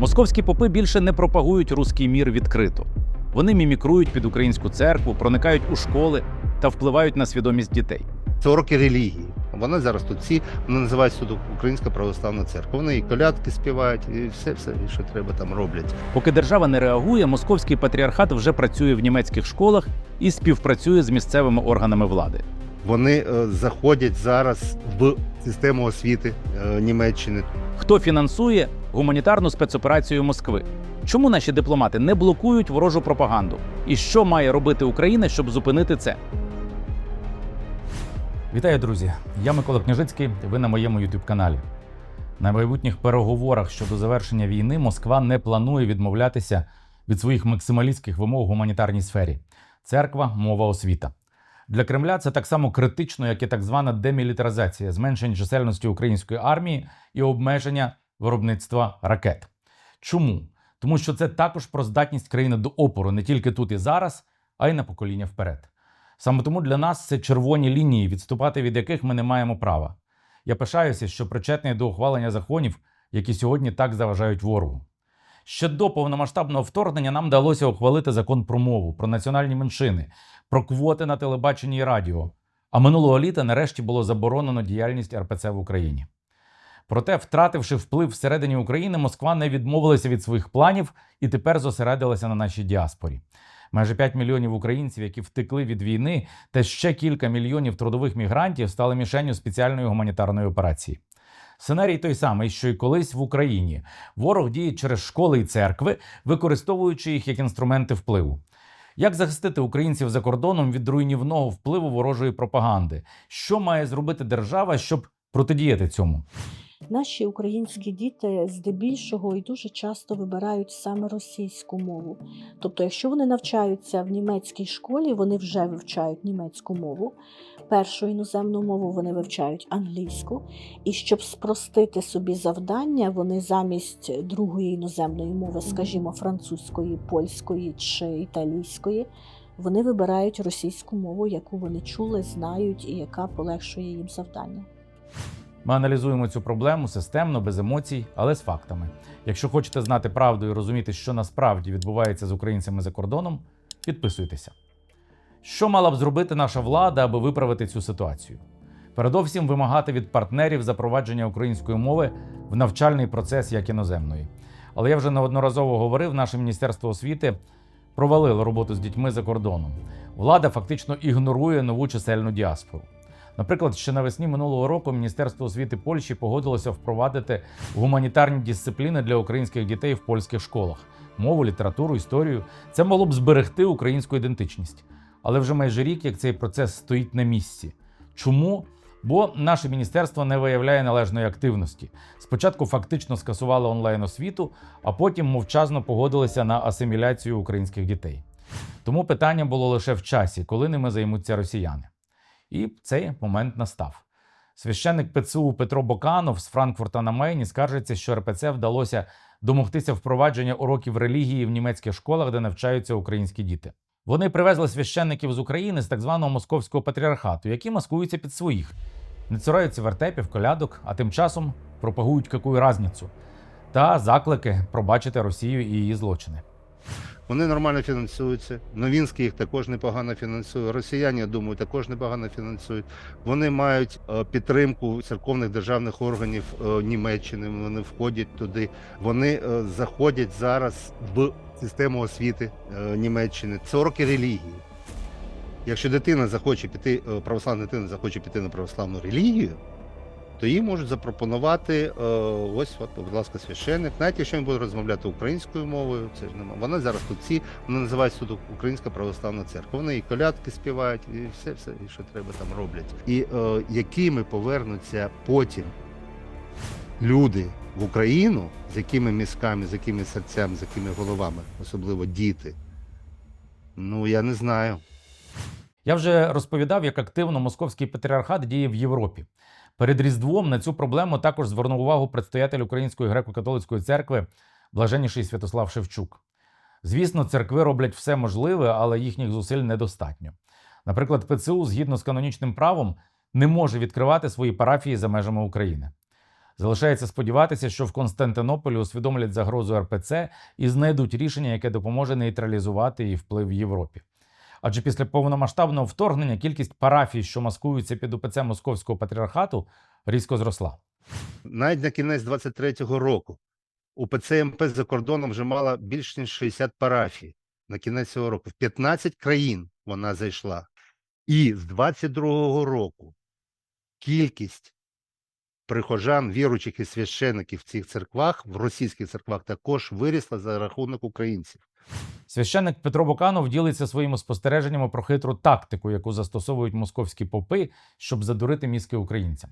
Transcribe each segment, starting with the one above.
Московські попи більше не пропагують руський мір відкрито. Вони мімікрують під українську церкву, проникають у школи та впливають на свідомість дітей. 40 роки релігії. Вони зараз тут всі, вони називаються тут Українська православна церква. Вони і колядки співають, і все, все, що треба там роблять. Поки держава не реагує, московський патріархат вже працює в німецьких школах і співпрацює з місцевими органами влади. Вони е, заходять зараз в систему освіти е, Німеччини. Хто фінансує гуманітарну спецоперацію Москви? Чому наші дипломати не блокують ворожу пропаганду? І що має робити Україна, щоб зупинити це? Вітаю, друзі! Я Микола Княжицький. Ви на моєму youtube каналі. На майбутніх переговорах щодо завершення війни Москва не планує відмовлятися від своїх максималістських вимог у гуманітарній сфері: церква, мова, освіта. Для Кремля це так само критично, як і так звана демілітаризація, зменшення чисельності української армії і обмеження виробництва ракет. Чому? Тому що це також про здатність країни до опору не тільки тут і зараз, а й на покоління вперед. Саме тому для нас це червоні лінії, відступати від яких ми не маємо права. Я пишаюся, що причетний до ухвалення законів, які сьогодні так заважають ворогу. Ще до повномасштабного вторгнення нам вдалося ухвалити закон про мову, про національні меншини, про квоти на телебаченні і радіо. А минулого літа нарешті було заборонено діяльність РПЦ в Україні. Проте, втративши вплив всередині України, Москва не відмовилася від своїх планів і тепер зосередилася на нашій діаспорі. Майже 5 мільйонів українців, які втекли від війни, та ще кілька мільйонів трудових мігрантів стали мішенню спеціальної гуманітарної операції. Сценарій той самий, що й колись в Україні. Ворог діє через школи і церкви, використовуючи їх як інструменти впливу. Як захистити українців за кордоном від руйнівного впливу ворожої пропаганди? Що має зробити держава, щоб протидіяти цьому? Наші українські діти здебільшого і дуже часто вибирають саме російську мову. Тобто, якщо вони навчаються в німецькій школі, вони вже вивчають німецьку мову. Першу іноземну мову вони вивчають англійську. І щоб спростити собі завдання, вони замість другої іноземної мови, скажімо, французької, польської чи італійської, вони вибирають російську мову, яку вони чули, знають і яка полегшує їм завдання. Ми аналізуємо цю проблему системно, без емоцій, але з фактами. Якщо хочете знати правду і розуміти, що насправді відбувається з українцями за кордоном, підписуйтеся. Що мала б зробити наша влада, аби виправити цю ситуацію? Передовсім вимагати від партнерів запровадження української мови в навчальний процес як іноземної. Але я вже неодноразово говорив, наше міністерство освіти провалило роботу з дітьми за кордоном. Влада фактично ігнорує нову чисельну діаспору. Наприклад, ще навесні минулого року Міністерство освіти Польщі погодилося впровадити гуманітарні дисципліни для українських дітей в польських школах мову, літературу, історію. Це могло б зберегти українську ідентичність. Але вже майже рік, як цей процес стоїть на місці. Чому? Бо наше міністерство не виявляє належної активності. Спочатку фактично скасувало онлайн освіту, а потім мовчазно погодилися на асиміляцію українських дітей. Тому питання було лише в часі, коли ними займуться росіяни. І цей момент настав. Священник ПЦУ Петро Боканов з Франкфурта на Мейні скаржиться, що РПЦ вдалося домогтися впровадження уроків релігії в німецьких школах, де навчаються українські діти. Вони привезли священників з України з так званого московського патріархату, які маскуються під своїх, не цураються вертепів, колядок, а тим часом пропагують какую разницю та заклики пробачити Росію і її злочини. Вони нормально фінансуються. Новінський їх також непогано фінансує. Росіяни, я думаю, також непогано фінансують. Вони мають е, підтримку церковних державних органів е, Німеччини. Вони входять туди. Вони е, заходять зараз в систему освіти Німеччини. 40 роки релігії. Якщо дитина захоче піти, православна дитина захоче піти на православну релігію, то їй можуть запропонувати е, ось, от, будь ласка, священник. Навіть якщо він буде розмовляти українською мовою, це ж нема. Вони зараз тут всі, вони називаються тут Українська православна церква. Вони і колядки співають, і все, все, і що треба там роблять. І е, якими повернуться потім люди в Україну, з якими мізками, з якими серцями, з якими головами, особливо діти. Ну я не знаю. Я вже розповідав, як активно московський патріархат діє в Європі. Перед Різдвом на цю проблему також звернув увагу предстоятель Української греко-католицької церкви, блаженніший Святослав Шевчук. Звісно, церкви роблять все можливе, але їхніх зусиль недостатньо. Наприклад, ПЦУ, згідно з канонічним правом, не може відкривати свої парафії за межами України. Залишається сподіватися, що в Константинополі усвідомлять загрозу РПЦ і знайдуть рішення, яке допоможе нейтралізувати її вплив в Європі. Адже після повномасштабного вторгнення кількість парафій, що маскуються під УПЦ Московського патріархату, різко зросла. Навіть на кінець 23-го року УПЦ МП за кордоном вже мала більш ніж 60 парафій на кінець цього року. В 15 країн вона зайшла. І з 22-го року кількість прихожан, віруючих і священиків в цих церквах, в російських церквах, також вирісла за рахунок українців. Священник Петро Боканов ділиться своїми спостереженнями про хитру тактику, яку застосовують московські попи, щоб задурити мізки українцям.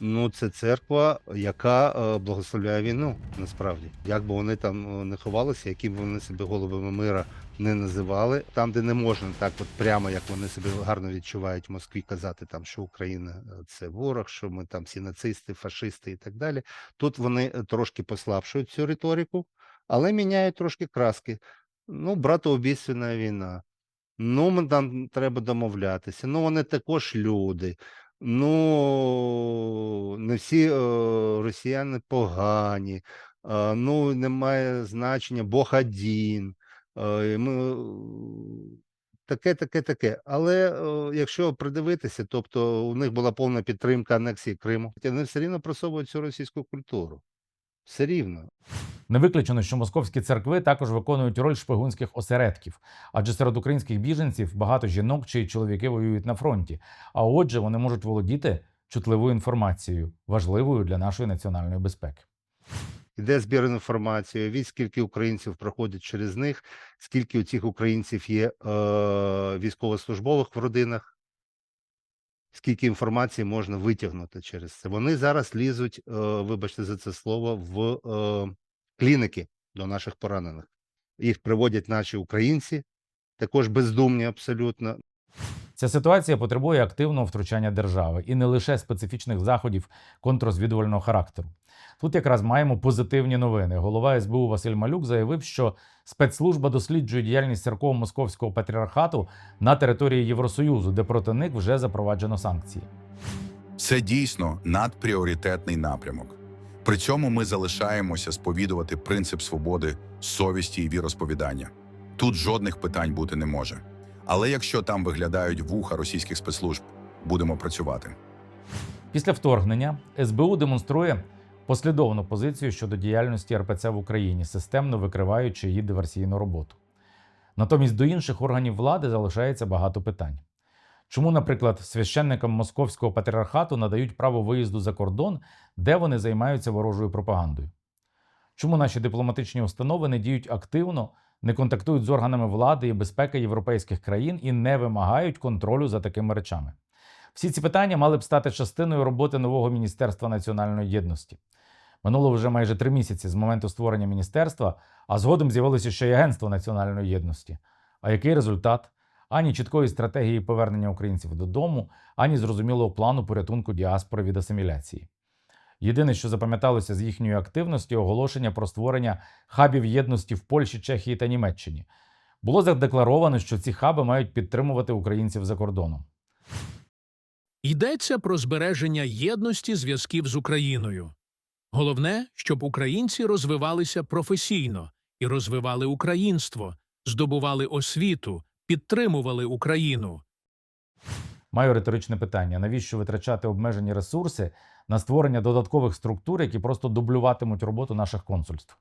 Ну, це церква, яка е, благословляє війну, насправді. Як би вони там е, не ховалися, які б вони себе головами мира не називали, там, де не можна так, от прямо як вони себе гарно відчувають в Москві, казати там, що Україна е, це ворог, що ми там всі нацисти, фашисти і так далі. Тут вони е, трошки послабшують цю риторику, але міняють трошки краски. Ну, братоубійственна війна. Ну, там треба домовлятися. Ну, вони також люди. Ну, не всі е, росіяни погані. Ну, немає значення Бог один. Е, ми, таке, таке, таке. Але е, якщо придивитися, тобто у них була повна підтримка анексії Криму, вони все рівно просовують цю російську культуру. Все рівно. Не виключено, що московські церкви також виконують роль шпигунських осередків, адже серед українських біженців багато жінок чи чоловіки воюють на фронті. А отже, вони можуть володіти чутливою інформацією, важливою для нашої національної безпеки. Іде збір інформації, від скільки українців проходять через них, скільки у цих українців є е, військовослужбових в родинах, скільки інформації можна витягнути через це. Вони зараз лізуть, е, вибачте за це слово, в е, клініки до наших поранених. Їх приводять наші українці, також бездумні абсолютно. Ця ситуація потребує активного втручання держави і не лише специфічних заходів контррозвідувального характеру. Тут якраз маємо позитивні новини. Голова СБУ Василь Малюк заявив, що спецслужба досліджує діяльність церков Московського патріархату на території Євросоюзу, де проти них вже запроваджено санкції. Це дійсно надпріоритетний напрямок. При цьому ми залишаємося сповідувати принцип свободи, совісті і віросповідання. Тут жодних питань бути не може. Але якщо там виглядають вуха російських спецслужб, будемо працювати. Після вторгнення СБУ демонструє послідовну позицію щодо діяльності РПЦ в Україні, системно викриваючи її диверсійну роботу. Натомість до інших органів влади залишається багато питань. Чому, наприклад, священникам московського патріархату надають право виїзду за кордон, де вони займаються ворожою пропагандою? Чому наші дипломатичні установи не діють активно, не контактують з органами влади і безпеки європейських країн і не вимагають контролю за такими речами? Всі ці питання мали б стати частиною роботи нового Міністерства національної єдності. Минуло вже майже три місяці з моменту створення міністерства, а згодом з'явилося ще й Агентство національної єдності. А який результат? Ані чіткої стратегії повернення українців додому, ані зрозумілого плану порятунку діаспори від асиміляції. Єдине, що запам'яталося з їхньої активності, оголошення про створення хабів єдності в Польщі, Чехії та Німеччині. Було задекларовано, що ці хаби мають підтримувати українців за кордоном. Йдеться про збереження єдності зв'язків з Україною. Головне, щоб українці розвивалися професійно і розвивали українство, здобували освіту, підтримували Україну. Маю риторичне питання: навіщо витрачати обмежені ресурси на створення додаткових структур, які просто дублюватимуть роботу наших консульств?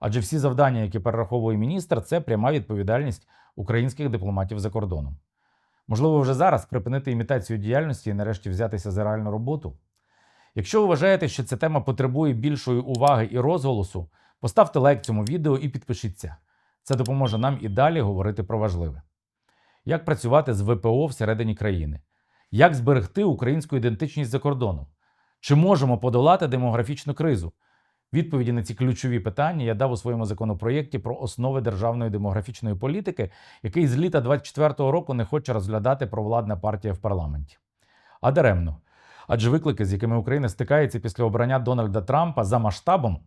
Адже всі завдання, які перераховує міністр, це пряма відповідальність українських дипломатів за кордоном. Можливо, вже зараз припинити імітацію діяльності і нарешті взятися за реальну роботу. Якщо ви вважаєте, що ця тема потребує більшої уваги і розголосу, поставте лайк цьому відео і підпишіться. Це допоможе нам і далі говорити про важливе. Як працювати з ВПО всередині країни? Як зберегти українську ідентичність за кордоном? Чи можемо подолати демографічну кризу? Відповіді на ці ключові питання я дав у своєму законопроєкті про основи державної демографічної політики, який з літа 24-го року не хоче розглядати провладна партія в парламенті. А даремно. Адже виклики, з якими Україна стикається після обрання Дональда Трампа за масштабом,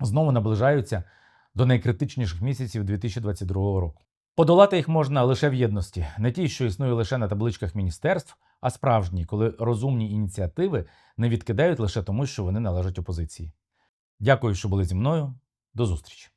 знову наближаються до найкритичніших місяців 2022 року. Подолати їх можна лише в єдності, не тій, що існує лише на табличках міністерств, а справжній, коли розумні ініціативи не відкидають лише тому, що вони належать опозиції. Дякую, що були зі мною. До зустрічі!